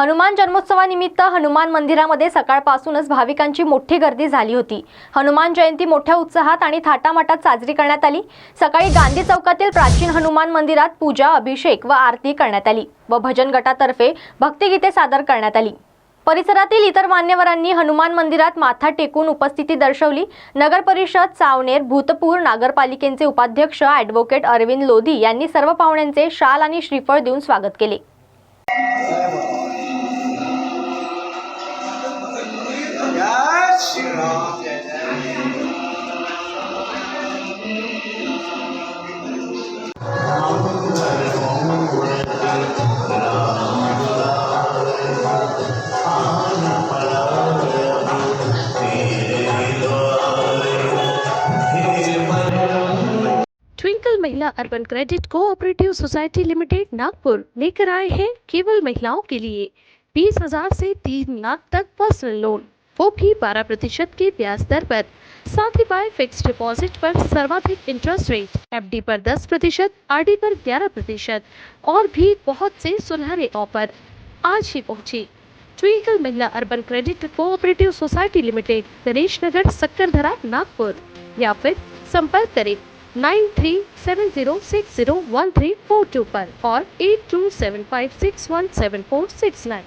हनुमान जन्मोत्सवानिमित्त हनुमान मंदिरामध्ये सकाळपासूनच भाविकांची मोठी गर्दी झाली होती. हनुमान जयंती मोठ्या उत्साहात आणि थाटामाटात साजरी करण्यात आली. सकाळी गांधी चौकातील प्राचीन हनुमान मंदिरात पूजा अभिषेक व आरती करण्यात आली व भजन गटातर्फे भक्तिगीते सादर करण्यात आली. परिसरातील इतर मान्यवरांनी हनुमान मंदिरात माथा टेकून उपस्थिती दर्शवली. नगर परिषद सावनेर भूतपूर नगरपालिकेचे उपाध्यक्ष ॲडव्होकेट अरविंद लोधी यांनी सर्व पाहुण्यांचे शाल आणि श्रीफळ देऊन स्वागत केले. Shri Ram Jai Mahila urban credit cooperative society limited Nagpur लेकर आए हैं केवल महिलाओं के लिए। बीस हज़ार से तीन लाख तक पर्सनल लोन वो भी बारह प्रतिशत के ब्याज दर पर। साथ ही पाए फिक्स डिपॉजिट पर सर्वाधिक इंटरेस्ट रेट एफडी पर 10 प्रतिशत आर पर 11 प्रतिशत, और भी बहुत से सुनहरे ऑफ़र आज ही पहुँची। Twinkle Mahila urban credit cooperative society limited Ganesh Nagar Sakkardara Nagpur या फिर संपर्क करें nine three seven zero six zero one three four two पर और eight two seven five six one seven four six nine.